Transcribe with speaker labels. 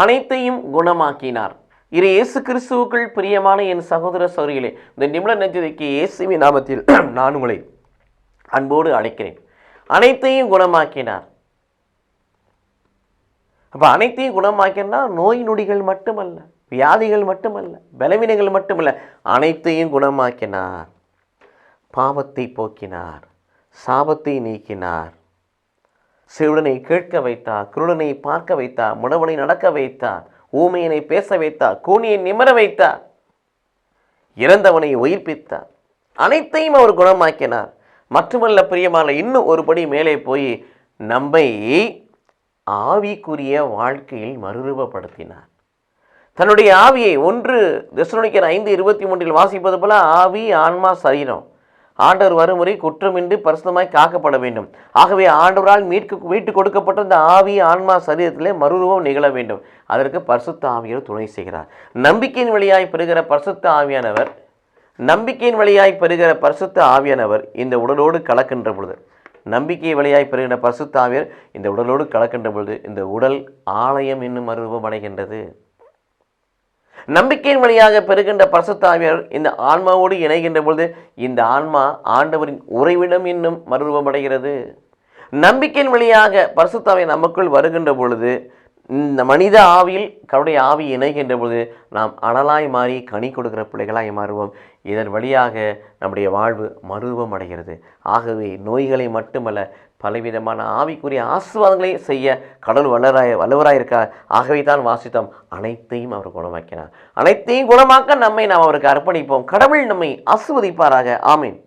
Speaker 1: அனைத்தையும் குணமாக்கினார். இரு இயேசு கிறிஸ்துவுக்குள் பிரியமான என் சகோதர சௌரிகளே இந்த நிமிட நெஞ்சதைக்கு இயேசுவி நாமத்தில் நான் உங்களை அன்போடு அழைக்கிறேன். அனைத்தையும் குணமாக்கினார். அப்போ அனைத்தையும் குணமாக்கினா நோய் நொடிகள் மட்டுமல்ல வியாதிகள் மட்டுமல்ல பலவீனங்கள் மட்டுமல்ல அனைத்தையும் குணமாக்கினார். பாவத்தை போக்கினார் சாபத்தை நீக்கினார். சிறுடனை கேட்க வைத்தார் குருடனை பார்க்க வைத்தார் முடவனை நடக்க வைத்தார் ஊமையனை பேச வைத்தார் கூனியை நிமர வைத்தார் இறந்தவனை உயிர்ப்பித்தார் அனைத்தையும் அவர் குணமாக்கினார். மற்றுமல்ல பிரியமான இன்னும் ஒரு படி மேலே போய் நம்மை ஆவிக்குரிய வாழ்க்கையில் மறுரூபப்படுத்தினார். தன்னுடைய ஆவியை ஒன்று தெசலோனிக்கர் ஐந்து இருபத்தி மூன்றில் வாசிப்பது போல ஆவி ஆன்மா சரீரம். ஆண்டவர் வருமுறை குற்றமின்றி பரிசுத்தமாய் காக்கப்பட வேண்டும். ஆகவே ஆண்டவரால் மீட்க மீட்டு கொடுக்கப்பட்ட இந்த ஆவி ஆன்மா சரீரத்திலே மறுரூபம் நிகழ வேண்டும். அதற்கு பரிசுத்த ஆவியர் துணை செய்கிறார். நம்பிக்கையின் வழியாய் பெறுகிற பரிசுத்த ஆவியானவர் நம்பிக்கையின் வழியாய் பெறுகிற பரிசுத்த ஆவியானவர் இந்த உடலோடு கலக்கின்ற பொழுது நம்பிக்கை வழியாய் பெறுகின்ற பரிசுத்த ஆவியர் இந்த உடலோடு கலக்கின்ற பொழுது இந்த உடல் ஆலயம் இன்னும் மறுரூபம் அடைகின்றது. நம்பிக்கையின் வழியாக பெறுகின்ற பரிசுத்தாவியர் இந்த ஆன்மாவோடு இணைகின்ற பொழுது இந்த ஆன்மா ஆண்டவரின் உறைவிடம் இன்னும் மறுரூபமடைகிறது. நம்பிக்கையின் வழியாக பரசுத்தாவை நமக்குள் வருகின்ற பொழுது இந்த மனித ஆவியில் கருடைய ஆவி இணைகின்ற பொழுது நாம் அனலாய் மாறி கனி கொடுக்கிற பிள்ளைகளாய் மாறுவோம். இதன் வழியாக நம்முடைய வாழ்வு மருவம் அடைகிறது. ஆகவே நோய்களை மட்டுமல்ல பலவிதமான ஆவிக்குரிய ஆசீர்வாதங்களை செய்ய கடவுள் வல்லராய் வல்லவராயிருக்கா ஆகவே தான் வாசித்தோம் அனைத்தையும் அவர் குணமாக்கினார். அனைத்தையும் குணமாக்க நம்மை நாம் அவருக்கு அர்ப்பணிப்போம். கடவுள் நம்மை ஆசிர்வதிப்பாராக. ஆமீன்.